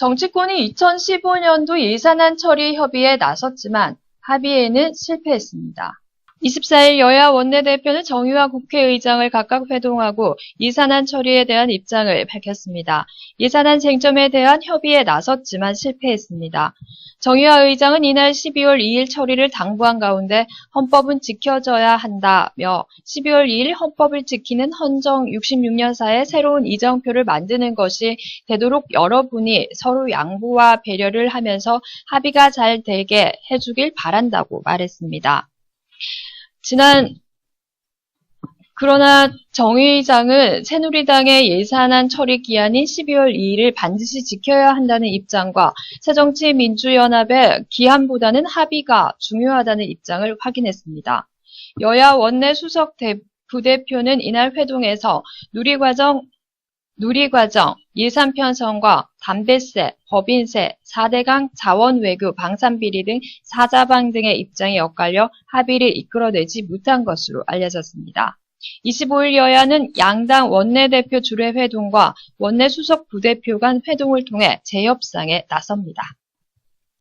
정치권이 2015년도 예산안 처리 협의에 나섰지만 합의에는 실패했습니다. 24일 여야 원내대표는 정유화 국회의장을 각각 회동하고 예산안 처리에 대한 입장을 밝혔습니다. 예산안 쟁점에 대한 협의에 나섰지만 실패했습니다. 정유화 의장은 이날 12월 2일 처리를 당부한 가운데 헌법은 지켜져야 한다며 12월 2일 헌법을 지키는 헌정 66년사의 새로운 이정표를 만드는 것이 되도록 여러분이 서로 양보와 배려를 하면서 합의가 잘 되게 해주길 바란다고 말했습니다. 지난 그러나 정 의장은 새누리당의 예산안 처리 기한인 12월 2일을 반드시 지켜야 한다는 입장과 새정치민주연합의 기한보다는 합의가 중요하다는 입장을 확인했습니다. 여야 원내 수석 부대표는 이날 회동에서 누리과정 누리과정, 예산 편성과 담배세, 법인세, 4대강 자원외교, 방산비리 등 사자방 등의 입장이 엇갈려 합의를 이끌어내지 못한 것으로 알려졌습니다. 25일 여야는 양당 원내대표 주례 회동과 원내 수석 부대표 간 회동을 통해 재협상에 나섭니다.